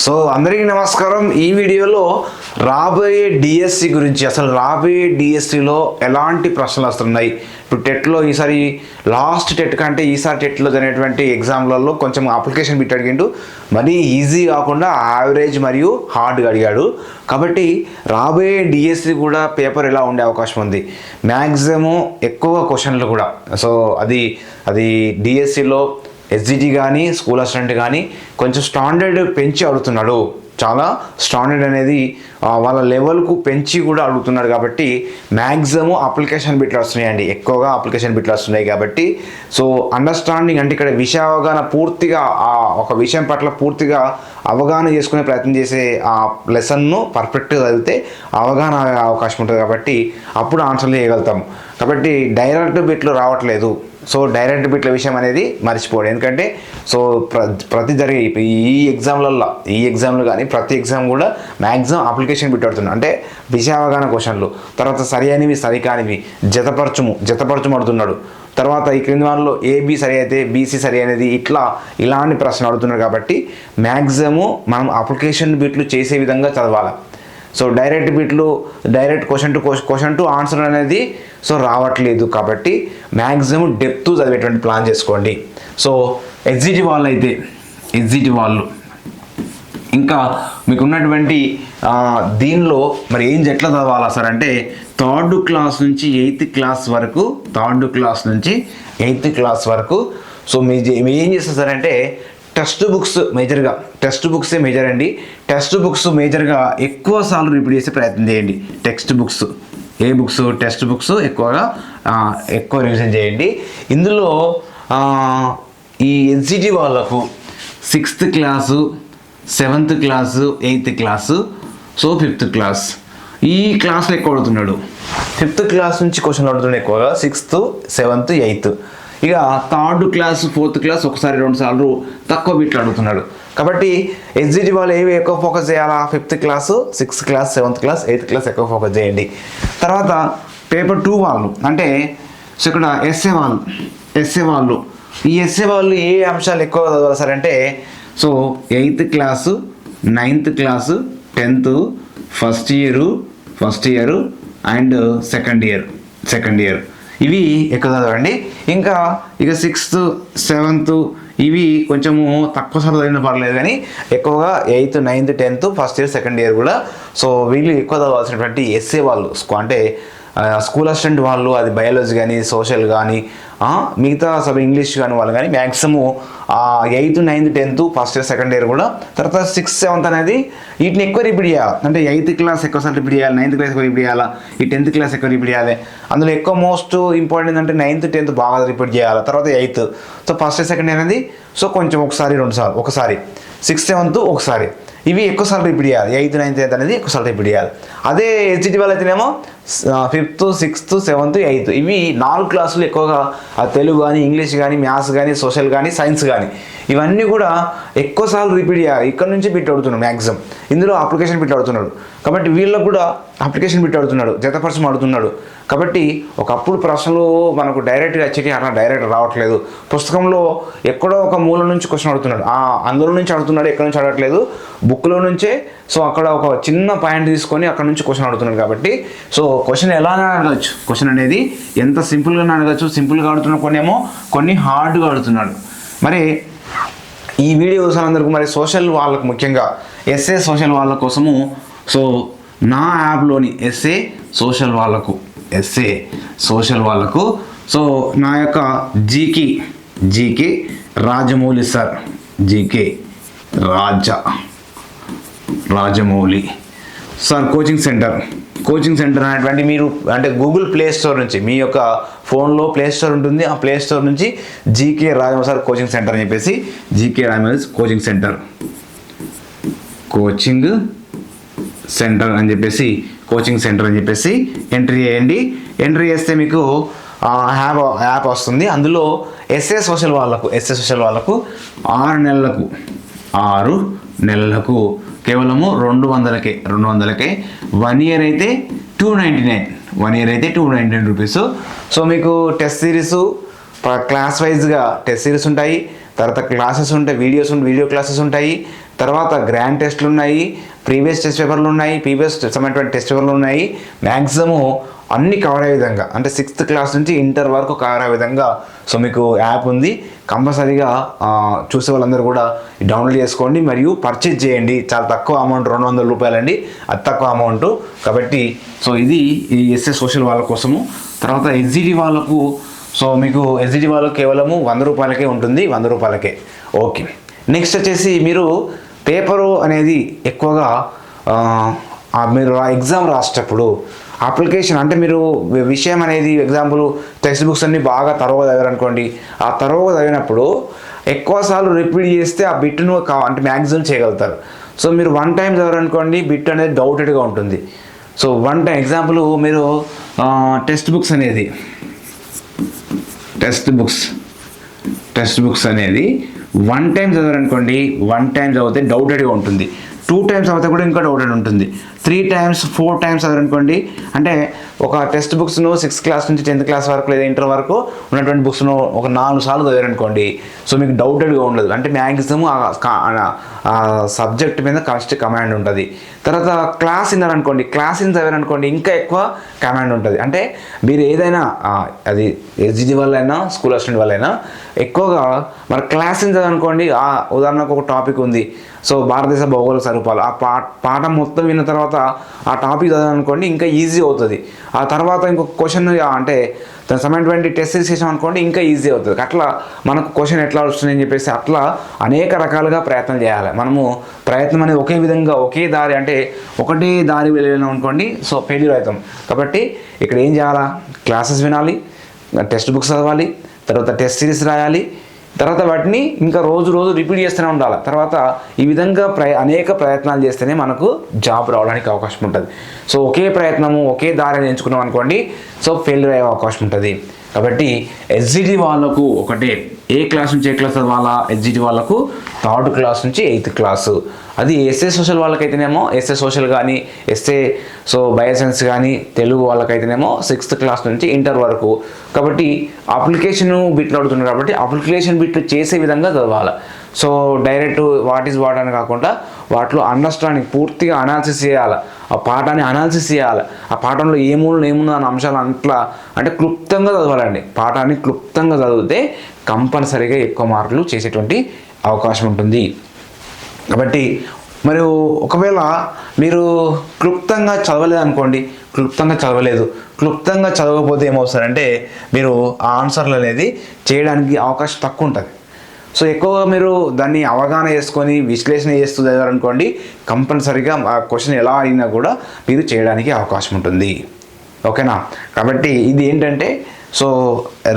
So అందరికీ నమస్కారం. ఈ వీడియోలో రాబోయే డిఎస్సి గురించి అసలు రాబోయే డిఎస్సిలో ఎలాంటి ప్రశ్నలు వస్తున్నాయి? ఇప్పుడు టెట్లో ఈసారి లాస్ట్ టెట్ కంటే ఈసారి టెట్లో జరిగినటువంటి ఎగ్జామ్లలో కొంచెం అప్లికేషన్ బిట్ అడిగిండు. మరీ ఈజీ కాకుండా యావరేజ్ మరియు హార్డ్గా అడిగాడు. కాబట్టి రాబోయే డిఎస్సి కూడా పేపర్ ఎలా ఉండే అవకాశం ఉంది? మ్యాక్సిమం ఎక్కువ క్వశ్చన్లు కూడా. సో అది అది డిఎస్సిలో ఎస్జిటి కానీ స్కూల్ అసిస్టెంట్ కానీ కొంచెం స్టాండర్డ్ పెంచి అడుగుతున్నాడు. చాలా స్టాండర్డ్ అనేది వాళ్ళ లెవెల్కు పెంచి కూడా అడుగుతున్నాడు కాబట్టి మ్యాక్సిమం అప్లికేషన్ బిట్లు వస్తున్నాయండి. ఎక్కువగా అప్లికేషన్ బిట్లు వస్తున్నాయి కాబట్టి. సో అండర్స్టాండింగ్ అంటే ఇక్కడ విషయ అవగాహన పూర్తిగా ఆ ఒక విషయం పట్ల పూర్తిగా అవగాహన చేసుకునే ప్రయత్నం చేసే ఆ లెసన్ను పర్ఫెక్ట్గా చదివితే అవగాహన అయ్యే అవకాశం ఉంటుంది కాబట్టి అప్పుడు ఆన్సర్లు చేయగలుగుతాం. కాబట్టి డైరెక్ట్ బిట్లు రావట్లేదు. సో డైరెక్ట్ బిట్ల విషయం అనేది మర్చిపోడు. ఎందుకంటే సో ప్ర ప్రతి జరిగే ఈ ఎగ్జామ్లలో ఈ ఎగ్జామ్లు కానీ ప్రతి ఎగ్జామ్ కూడా మ్యాక్సిమం అప్లికేషన్ పెట్టాడుతున్నాడు అంటే విషయ అవగాహన క్వశ్చన్లు తర్వాత సరి అయినవి సరి కానివి జతపరచుము జతపరచుమడుతున్నాడు. తర్వాత ఈ క్రింది వాళ్ళలో ఏబి సరి అయితే బీసీ సరి అనేది ఇట్లా ఇలాంటి ప్రశ్నలు అడుగుతున్నారు కాబట్టి మ్యాక్సిమం మనం అప్లికేషన్ బిట్లు చేసే విధంగా చదవాలి. సో డైరెక్ట్ బిట్లు direct question to question to answer అనేది సో రావట్లేదు కాబట్టి మ్యాక్సిమం డెప్త్ చదివేటువంటి ప్లాన్ చేసుకోండి. సో ఎగ్జిట్ వాళ్ళు అయితే ఎగ్జిట్ వాళ్ళు ఇంకా మీకు ఉన్నటువంటి దీనిలో మరి ఏం ఎట్లా చదవాలా సార్ అంటే థర్డ్ క్లాస్ నుంచి ఎయిత్ క్లాస్ వరకు థర్డ్ క్లాస్ నుంచి ఎయిత్ క్లాస్ వరకు. సో మీ మీ ఏం చేస్తారు సార్ అంటే టెక్స్ట్ బుక్స్ మేజర్గా టెక్స్ట్ బుక్సే మేజర్ అండి. టెక్స్ట్ బుక్స్ మేజర్గా ఎక్కువ సార్లు రిపీట్ చేసే ప్రయత్నం చేయండి. టెక్స్ట్ బుక్స్ ఏ బుక్స్ టెక్స్ట్ బుక్స్ ఎక్కువగా ఎక్కువ రివిజన్ చేయండి. ఇందులో ఈ ఎన్సిటి వాళ్ళకు sixth class seventh class eighth class so fifth class. ఈ క్లాస్లో ఎక్కువ అడుగుతున్నాడు. ఫిఫ్త్ క్లాస్ నుంచి క్వశ్చన్ అడుగుతున్నాడు ఎక్కువగా సిక్స్త్ సెవెంత్ ఎయిత్. ఇక థర్డ్ క్లాస్ ఫోర్త్ క్లాస్ ఒకసారి రెండు సార్లు తక్కువ బీట్లు అడుగుతున్నాడు. కాబట్టి ఎస్జిటి వాళ్ళు ఏవి ఎక్కువ ఫోకస్ చేయాలా? Fifth class sixth class seventh class eighth class ఎక్కువ ఫోకస్ చేయండి. తర్వాత పేపర్ టూ వాళ్ళు అంటే సో ఇక్కడ ఎస్ఏ వాళ్ళు ఎస్ఏ వాళ్ళు. ఈ ఎస్ఏ వాళ్ళు ఏ అంశాలు ఎక్కువ చదవాలి సార్ అంటే so eighth class ninth class tenth first year first year and second year second year. ఇవి ఎక్కువ చదవండి. ఇంకా ఇక సిక్స్త్ సెవెంత్ ఇవి కొంచెము తక్కువ సార్లు చదివిన పర్లేదు కానీ ఎక్కువగా eighth ninth tenth first year second year కూడా. సో వీళ్ళు ఎక్కువ చదవాల్సినటువంటి ఎస్ఏ వాళ్ళు. అంటే స్కూల్ అసిస్టెంట్ వాళ్ళు అది బయాలజీ కానీ సోషల్ కానీ మిగతా సబ్ ఇంగ్లీష్ కానీ వాళ్ళు కానీ maximum eighth ninth tenth first year second year కూడా తర్వాత సిక్స్త్ సెవెంత్ అనేది వీటిని ఎక్కువ రిపీట్ చేయాలి. అంటే ఎయిత్ క్లాస్ ఎక్కువసార్లు రిపీట్ చేయాలి నైన్త్ క్లాస్ ఎక్కువ రిపీట్ చేయాలి ఈ టెన్త్ క్లాస్ ఎక్కువ రిపీట్ చేయాలి. అందులో ఎక్కువ మోస్ట్ ఇంపార్టెంట్ అంటే నైన్త్ టెన్త్ బాగా రిపీట్ చేయాలి తర్వాత eighth. So first year second year అనేది సో కొంచెం ఒకసారి రెండుసార్లు ఒకసారి. సిక్స్త్ సెవెంత్ ఒకసారి. ఇవి ఎక్కువసార్లు రిపీట్ చేయాలి. ఎయిత్ నైన్త్ ఎయిత్ అనేది ఎక్కువసార్లు రిపీట్ చేయాలి. అదే హెచ్డి వాళ్ళైతేనేమో ఫిఫ్త్ సిక్స్త్ సెవెంత్ ఎయిత్. ఇవి నాలుగు క్లాసులు ఎక్కువగా ఆ తెలుగు కానీ ఇంగ్లీష్ కానీ మ్యాథ్స్ కానీ సోషల్ కానీ సైన్స్ కానీ ఇవన్నీ కూడా ఎక్కువసార్లు రిపీట్ చేయాలి ఇక్కడ నుంచి బిట్ అడుగుతున్నాడు మ్యాక్సిమం ఇందులో అప్లికేషన్ బిట్ అడుగుతున్నాడు కాబట్టి వీళ్ళకు కూడా అప్లికేషన్ బిట్ అడుగుతున్నాడు జతపరచం అడుగుతున్నాడు కాబట్టి ఒకప్పుడు ప్రశ్నలు మనకు డైరెక్ట్గా వచ్చేటి అట్లా డైరెక్ట్ రావట్లేదు. పుస్తకంలో ఎక్కడో ఒక మూల నుంచి క్వశ్చన్ అడుగుతున్నాడు. ఆ అందులో నుంచి అడుగుతున్నాడు ఎక్కడి నుంచి అడగట్లేదు. బుక్లో నుంచే సో అక్కడ ఒక చిన్న పాయింట్ తీసుకొని అక్కడ నుంచి క్వశ్చన్ అడుగుతున్నాడు కాబట్టి సో క్వశ్చన్ ఎలా అడగచ్చు. క్వశ్చన్ అనేది ఎంత సింపుల్గా అడగచ్చు. సింపుల్గా అడుగుతున్న కొన్ని ఏమో కొన్ని హార్డ్గా అడుగుతున్నాడు. మరి ఈ వీడియో చూసినందుకు మరి సోషల్ వాళ్ళకు ముఖ్యంగా ఎస్ఏ సోషల్ వాళ్ళ కోసము సో నా యాప్లోని ఎస్ఏ సోషల్ వాళ్ళకు ఎస్ఏ సోషల్ వాళ్ళకు. సో నా యొక్క జీకి GK Rajamouli sir. GK Raja. Rajamouli. Sir coaching centre. Coaching centre అనేటువంటి మీరు అంటే గూగుల్ ప్లే స్టోర్ నుంచి మీ యొక్క ఫోన్లో ప్లే స్టోర్ ఉంటుంది. ఆ ప్లే స్టోర్ నుంచి GK Rajamouli sir coaching centre అని చెప్పేసి GK Rajamouli coaching centre. Coaching centre అని చెప్పేసి కోచింగ్ సెంటర్ అని చెప్పేసి ఎంట్రీ చేయండి. ఎంట్రీ చేస్తే మీకు హ్యాప్ యాప్ యాప్ వస్తుంది. అందులో ఎస్ఏ సోషల్ వాళ్ళకు ఎస్ఏ సోషల్ వాళ్ళకు ఆరు నెలలకు ఆరు నెలలకు కేవలము రెండు వందలకే రెండు వందలకే. వన్ ఇయర్ అయితే two ninety nine one year అయితే two ninety nine rupees so మీకు టెస్ట్ సిరీస్ క్లాస్ వైజ్గా టెస్ట్ సిరీస్ ఉంటాయి. తర్వాత క్లాసెస్ ఉంటాయి వీడియోస్ ఉంటాయి వీడియో క్లాసెస్ ఉంటాయి. తర్వాత గ్రాండ్ టెస్ట్లు ఉన్నాయి ప్రీవియస్ టెస్ట్ పేపర్లు ఉన్నాయి ప్రీవియస్ సంబంధించిన టెస్ట్ పేపర్లు ఉన్నాయి. మ్యాక్సిమం అన్ని కవర్ అయ్యే విధంగా అంటే సిక్స్త్ క్లాస్ నుంచి ఇంటర్ వరకు కవర్ అయ్యే విధంగా సో మీకు యాప్ ఉంది. కంపల్సరీగా చూసే వాళ్ళందరూ కూడా డౌన్లోడ్ చేసుకోండి మరియు పర్చేజ్ చేయండి. చాలా తక్కువ అమౌంట్ రెండు వందల రూపాయలండి. అది తక్కువ అమౌంట్. కాబట్టి సో ఇది ఈ ఎస్ఎస్ సోషల్ వాళ్ళ కోసము. తర్వాత ఎస్జిటి వాళ్ళకు సో మీకు ఎస్జిటి కేవలము వంద రూపాయలకే ఉంటుంది వంద రూపాయలకే. ఓకే. నెక్స్ట్ వచ్చేసి మీరు పేపరు అనేది ఎక్కువగా ఆ మీరు ఎగ్జామ్ రాసేటప్పుడు అప్లికేషన్ అంటే మీరు విషయం అనేది ఎగ్జాంపుల్ టెక్స్ట్ బుక్స్ అన్ని బాగా తరువుగా చదివారనుకోండి ఆ తరువుగా చదివినప్పుడు ఎక్కువసార్లు రిపీట్ చేస్తే ఆ బిట్ను అంటే మ్యాక్సిమం చేయగలుగుతారు. సో మీరు వన్ టైం చదివారనుకోండి బిట్ అనేది డౌటెడ్గా ఉంటుంది. సో వన్ టైం ఎగ్జాంపుల్ మీరు టెక్స్ట్ బుక్స్ అనేది టెక్స్ట్ బుక్స్. టెక్స్ట్ బుక్స్ అనేది వన్ టైం చదివారనుకోండి వన్ టైం చదివితే డౌటెడ్గా ఉంటుంది. టూ టైమ్స్ చదివితే కూడా ఇంకా డౌటెడ్ ఉంటుంది. త్రీ టైమ్స్ ఫోర్ టైమ్స్ చదివారనుకోండి అంటే ఒక టెక్స్ట్ బుక్స్ను సిక్స్త్ క్లాస్ నుంచి టెన్త్ క్లాస్ వరకు లేదా ఇంటర్ వరకు ఉన్నటువంటి బుక్స్ను ఒక నాలుగు సార్లు చదివారనుకోండి. సో మీకు డౌటెడ్గా ఉండదు. అంటే మ్యాక్సిమం ఆ సబ్జెక్ట్ మీద కరెక్ట్ కమాండ్ ఉంటుంది. తర్వాత క్లాస్ విన్నారనుకోండి. క్లాస్ ఇన్ చదివారనుకోండి ఇంకా ఎక్కువ కమాండ్ ఉంటుంది. అంటే మీరు ఏదైనా అది అది వల్ల అయినా స్కూల్ అసిస్టెంట్ వల్లైనా ఎక్కువగా మరి క్లాస్ ఇన్ చదవనుకోండి ఆ ఉదాహరణకు ఒక టాపిక్ ఉంది. సో భారతదేశ భౌగోళిక స్వరూపాలు. ఆ పా పాఠం మొత్తం విన్న తర్వాత ఆ టాపిక్ చదవనుకోండి ఇంకా ఈజీ అవుతుంది. ఆ తర్వాత ఇంకొక క్వశ్చన్ అంటే దాని ట్వంటీ టెస్ట్ చేసాం అనుకోండి ఇంకా ఈజీ అవుతుంది. అట్లా మనకు క్వశ్చన్ ఎట్లా వస్తుంది అని చెప్పేసి అట్లా అనేక రకాలుగా ప్రయత్నం చేయాలి. మనము ప్రయత్నం అనేది ఒకే విధంగా ఒకే దారి అంటే ఒకటే దారి వెళ్ళాను అనుకోండి సో ఫెయిల్యూర్ అవుతాం. కాబట్టి ఇక్కడ ఏం చేయాలా? క్లాసెస్ వినాలి టెక్స్ట్ బుక్స్ చదవాలి తర్వాత టెస్ట్ సిరీస్ రాయాలి తర్వాత వాటిని ఇంకా రోజు రోజు రిపీట్ చేస్తూనే ఉండాలి. తర్వాత ఈ విధంగా ప్రయ అనేక ప్రయత్నాలు చేస్తేనే మనకు జాబ్ రావడానికి అవకాశం ఉంటుంది. సో ఒకే ప్రయత్నము ఒకే దారిని ఎంచుకున్నాం అనుకోండి సో ఫెయిల్యూర్ అయ్యే అవకాశం ఉంటుంది. కాబట్టి ఎస్జిటి వాళ్ళకు ఒకటే ఏ క్లాస్ నుంచి ఏ క్లాస్ చదవాలా? ఎస్జిటి వాళ్ళకు థర్డ్ క్లాస్ నుంచి ఎయిత్ క్లాసు. అది ఎస్ఏ సోషల్ వాళ్ళకైతేనేమో ఎస్ఏ సోషల్ కానీ ఎస్ఏ సో బయోసైన్స్ కానీ తెలుగు వాళ్ళకైతేనేమో సిక్స్త్ క్లాస్ నుంచి ఇంటర్ వరకు. కాబట్టి అప్లికేషన్ బిట్లు అడుగుతున్నారు కాబట్టి అప్లికేషన్ బిట్లు చేసే విధంగా చదవాలి. So direct what is what అని కాకుండా వాటిలో అండర్స్టాండింగ్ పూర్తిగా అనాలిసిస్ చేయాలి. ఆ పాఠాన్ని అనాలిసిస్ చేయాలి. ఆ పాఠంలో ఏమున్నా ఏమున్నా అన్న అంశాలు అంట్లా అంటే క్లుప్తంగా చదవాలండి. పాఠాన్ని క్లుప్తంగా చదివితే కంపల్సరీగా ఎక్కువ మార్కులు చేసేటువంటి అవకాశం ఉంటుంది. కాబట్టి మరియు ఒకవేళ మీరు క్లుప్తంగా చదవలేదు అనుకోండి క్లుప్తంగా చదవలేదు క్లుప్తంగా చదవకపోతే ఏమవుతారంటే మీరు ఆ ఆన్సర్లు అనేది చేయడానికి అవకాశం తక్కువ ఉంటుంది. సో ఎక్కువగా మీరు దాన్ని అవగాహన చేసుకొని విశ్లేషణ చేస్తూ చదివారనుకోండి కంపల్సరీగా ఆ క్వశ్చన్ ఎలా అడిగినా కూడా మీరు చేయడానికి అవకాశం ఉంటుంది. ఓకేనా? కాబట్టి ఇది ఏంటంటే సో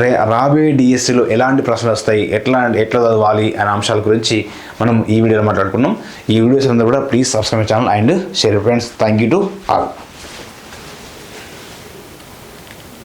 రే రాబోయే డిఎస్సిలో ఎలాంటి ప్రశ్నలు వస్తాయి? ఎట్లా ఎట్లా చదవాలి? అనే అంశాల గురించి మనం ఈ వీడియోలో మాట్లాడుకున్నాం. ఈ వీడియోస్ అందరూ కూడా please subscribe channel and share friends thank you to all